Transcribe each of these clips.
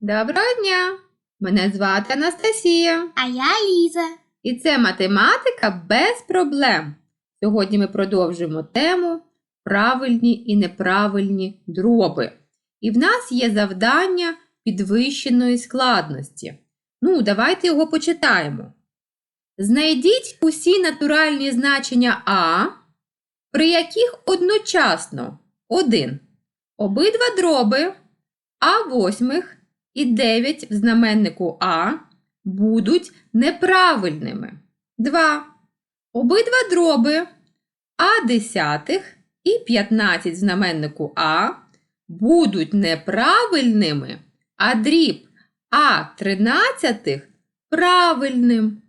Доброго дня! Мене звати Анастасія, А я Ліза. і це математика без проблем. Сьогодні ми продовжуємо тему правильні і неправильні дроби. І в нас є завдання підвищеної складності. Ну, давайте його почитаємо. Знайдіть усі натуральні значення А, при яких одночасно 1. Обидва дроби А восьмих і 9 в знаменнику А будуть неправильними. 2. Обидва дроби А десятих і 15 в знаменнику А будуть неправильними, а дріб А тринадцятих правильним.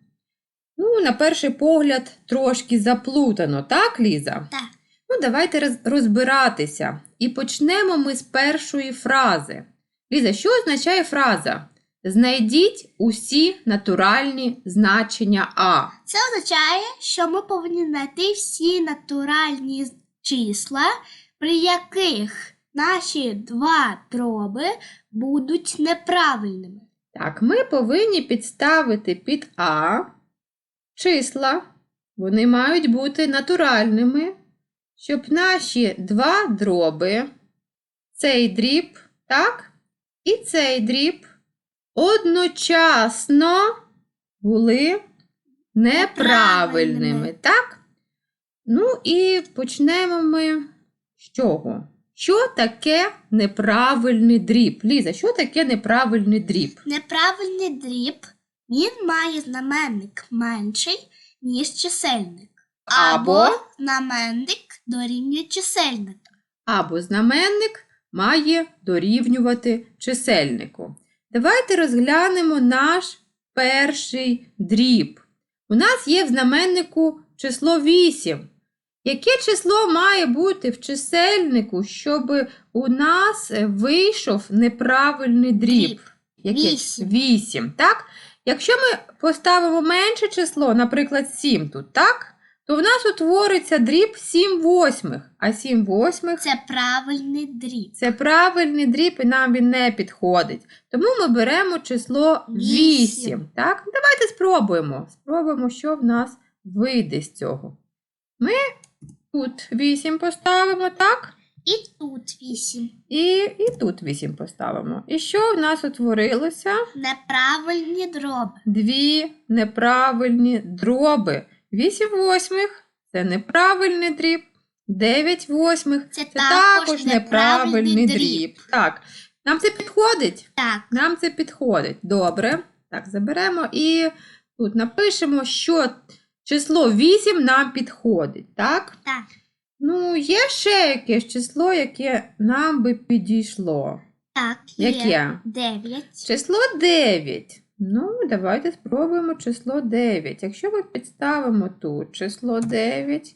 Ну, на перший погляд, трошки заплутано, так, Ліза? Так. Ну, давайте розбиратися. І почнемо ми з першої фрази. Ліза, що означає фраза? Знайдіть усі натуральні значення А. Це означає, що ми повинні знайти всі натуральні числа, при яких наші два дроби будуть неправильними. Так, ми повинні підставити під А числа. Вони мають бути натуральними, щоб наші два дроби, цей дріб, так, і цей дріб одночасно були неправильними, так? Ну і почнемо ми з чого? Що таке неправильний дріб? Ліза, що таке неправильний дріб? Неправильний дріб він має знаменник менший, ніж чисельник. Або? знаменник дорівнює чисельнику. або знаменник має дорівнювати чисельнику. Давайте розглянемо наш перший дріб. У нас є в знаменнику число 8. Яке число має бути в чисельнику, щоб у нас вийшов неправильний дріб? Яке? Вісім. 8, так? Якщо ми поставимо менше число, наприклад, 7 тут, так? То в нас утвориться дріб 7 восьмих, а 7 восьмих Це правильний дріб. це правильний дріб, і нам він не підходить. Тому ми беремо число 8. Вісім. Так? Давайте спробуємо. Спробуємо, що в нас вийде з цього. Ми тут 8 поставимо, так? І тут вісім. І, і тут 8 поставимо. І що в нас утворилося? Неправильні дроби. Дві неправильні дроби. 8 восьмих це неправильний дріб. 9 восьмих Це, це також неправильний дріб. Так, нам це підходить? Так, Нам це підходить. Добре. Так, заберемо і тут напишемо, що число 8 нам підходить. Так? так. Ну, є ще якесь число, яке нам би підійшло. Так, є. Яке? Дев'ять. Число 9. Ну, давайте спробуємо число 9. Якщо ми підставимо тут число 9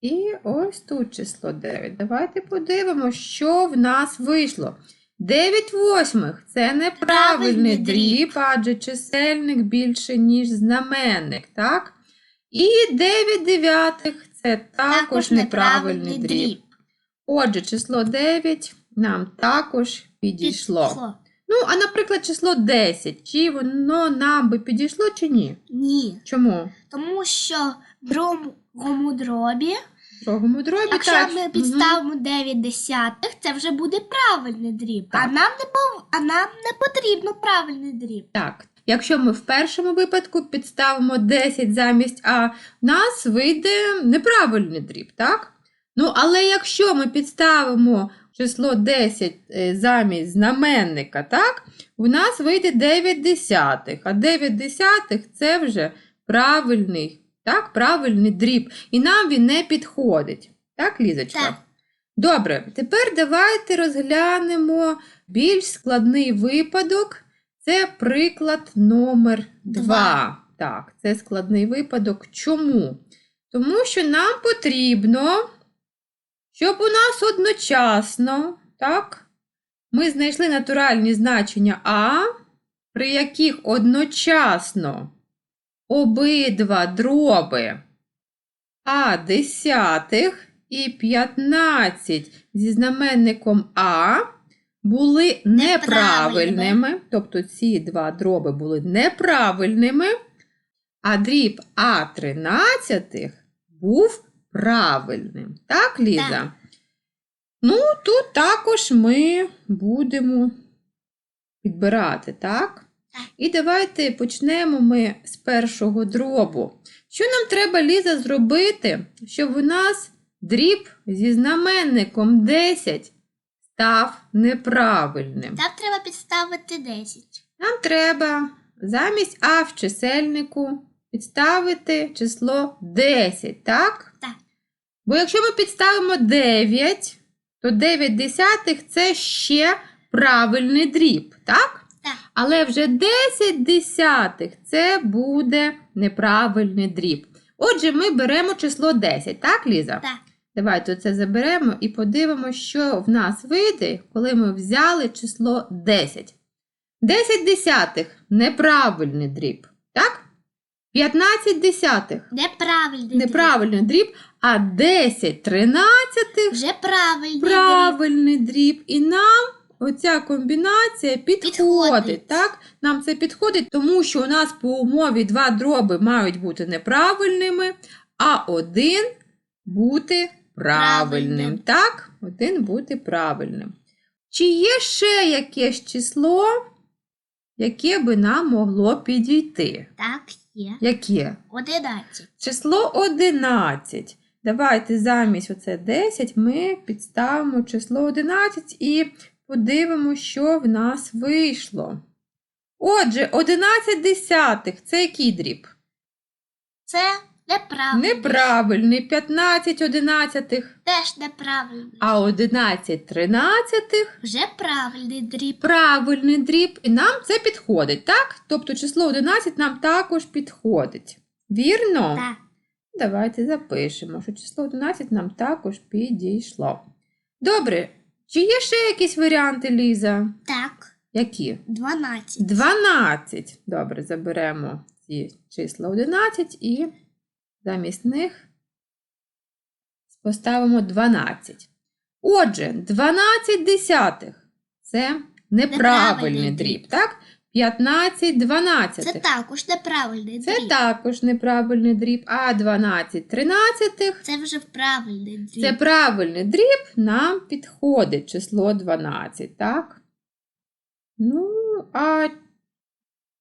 і ось тут число 9. Давайте подивимося, що в нас вийшло. 9 восьмих це неправильний дріб, дріб. адже чисельник більше, ніж знаменник, так? І 9 дев'ятих це також, неправильний дріб. Отже, число 9 нам також підійшло. Ну, а наприклад, число 10. Чи воно нам би підійшло, чи ні? Ні. Чому? Тому що в другому дробі, В другому дробі якщо так. ми підставимо 9 десятих, це вже буде правильний дріб. А Так. нам не пов... а нам не потрібно правильний дріб. Так. Якщо ми в першому випадку підставимо 10 замість А, в нас вийде неправильний дріб, так? Ну, але якщо ми підставимо число 10 е, замість знаменника, так? У нас вийде 9 десятих, а 9 десятих це вже правильний, так, правильний дріб. І нам він не підходить. Так, Лізочка? Так. Добре, тепер давайте розглянемо більш складний випадок. Це приклад номер 2. Два. Так, це складний випадок. Чому? Тому що нам потрібно, щоб у нас одночасно, так, ми знайшли натуральні значення А, при яких одночасно обидва дроби А десятих і 15 зі знаменником А були Неправильними. тобто ці два дроби були неправильними, а дріб А13 був правильним. Так, Ліза? Так. Ну, тут також ми будемо підбирати, так? Так. І давайте почнемо ми з першого дробу. Що нам треба, Ліза, зробити, щоб у нас дріб зі знаменником 10 став неправильним? Там треба підставити 10. Нам треба замість А в чисельнику підставити число 10, так? Бо якщо ми підставимо 9, то 9 десятих це ще правильний дріб, так? Так. Але вже 10 десятих це буде неправильний дріб. Отже, ми беремо число 10, так, Ліза? Так. Давайте це заберемо і подивимося, що в нас вийде, коли ми взяли число 10. 10 десятих неправильний дріб, так? 15 десятих Неправильний неправильний дріб, а 10 тринадцятих. Вже правильний дріб. правильний дріб. І нам оця комбінація підходить. Підходить. Так? Нам це підходить, тому що у нас по умові два дроби мають бути неправильними, а один бути правильним. Правильним. Так? Один бути правильним. Чи є ще якесь число, яке би нам могло підійти? Так, є. Яке? 11. Число 11. Давайте замість оце 10 ми підставимо число 11 і подивимося, що в нас вийшло. Отже, 11 десятих це який дріб? Це неправильний. Неправильний. 15 одинадцятих, Теж неправильний. а 11 тринадцятих Вже правильний дріб. правильний дріб. І нам це підходить, так? Тобто число 11 нам також підходить. Вірно? Так. Давайте запишемо, що число 11 нам також підійшло. Добре, чи є ще якісь варіанти, Ліза? Так. Які? 12. 12. Добре, заберемо ці числа 11 і замість них поставимо 12. Отже, 12 десятих це неправильний дріб. так? 15 дванадцятих. Це також неправильний Це дріб. також неправильний дріб, а 12 тринадцятих Це вже правильний дріб. це правильний дріб, нам підходить число 12, так? Ну, а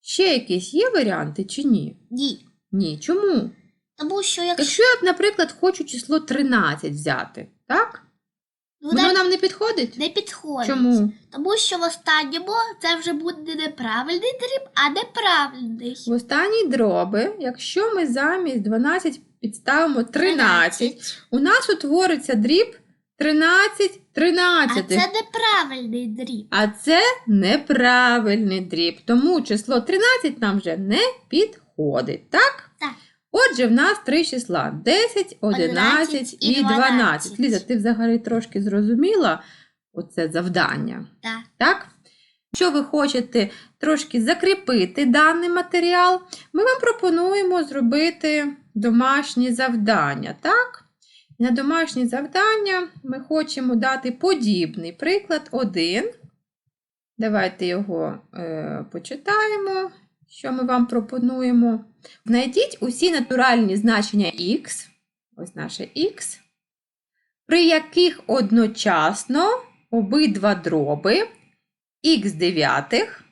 ще якісь є варіанти чи ні? Ні. Ні. Чому? Тому що якщо Якщо я, наприклад, хочу число 13 взяти, так? Ну, Воно не, нам не підходить? не підходить. Чому? Тому що в останньому це вже буде неправильний дріб, а неправильний. В останній дроби, якщо ми замість 12 підставимо 13, у нас утвориться дріб 13 А 13. це неправильний дріб. А це неправильний дріб, тому число 13 нам вже не підходить, так? Так. Отже, в нас три числа: 10, 11 11 і і 12. 12. Ліза, ти взагалі трошки зрозуміла оце завдання, Так. так? Якщо ви хочете трошки закріпити даний матеріал, ми вам пропонуємо зробити домашні завдання, так? На домашні завдання ми хочемо дати подібний приклад 1. Давайте його е, почитаємо, що ми вам пропонуємо. Знайдіть усі натуральні значення х, ось наше х, при яких одночасно обидва дроби х дев'ятих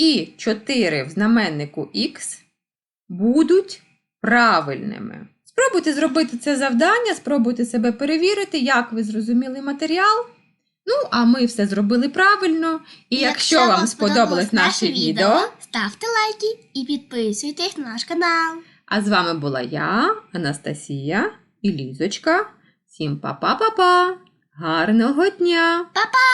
і 4 в знаменнику х будуть правильними. Спробуйте зробити це завдання, спробуйте себе перевірити, як ви зрозуміли матеріал. Ну, а ми все зробили правильно. І якщо вам сподобалось наше відео, ставте лайки і підписуйтесь на наш канал. а з вами була я, Анастасія і Лізочка. Всім па-па-па-па! Гарного дня! Па-па!